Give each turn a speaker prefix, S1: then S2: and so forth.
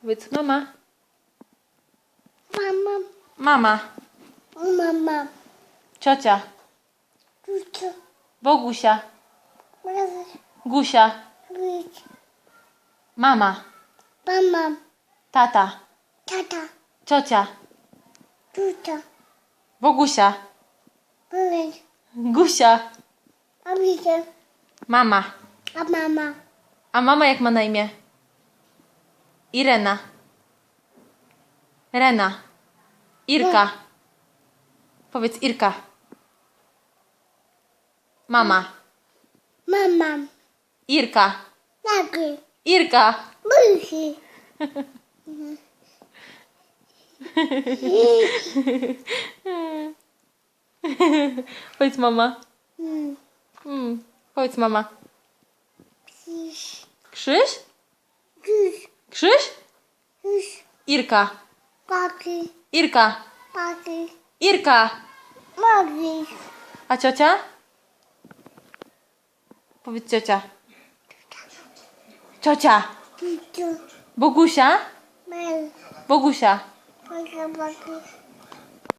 S1: Powiedz mama.
S2: Mama,
S1: Mama.
S2: mama,
S1: Ciocia.
S2: tuto,
S1: Bogusia.
S2: mama,
S1: Gusia. Mama.
S2: mama,
S1: Tata.
S2: tata,
S1: Ciocia.
S2: tuto,
S1: Bogusia.
S2: być,
S1: Gusia. Mama.
S2: a mama,
S1: A mama jak ma na imię? Irena. Rena. Irka. Powiedz Irka. Mama.
S2: mama,
S1: Irka.
S2: nagi,
S1: Irka.
S2: buzi,
S1: Powiedz mama.
S2: mm.
S1: Powiedz mama.
S2: pis,
S1: Krzyś? Krzyś? Irka.
S2: paki,
S1: Irka.
S2: paki,
S1: Irka.
S2: magi,
S1: A ciocia? Powiedz ciocia. Ciocia. Bogusia? Bogusia.
S2: paki,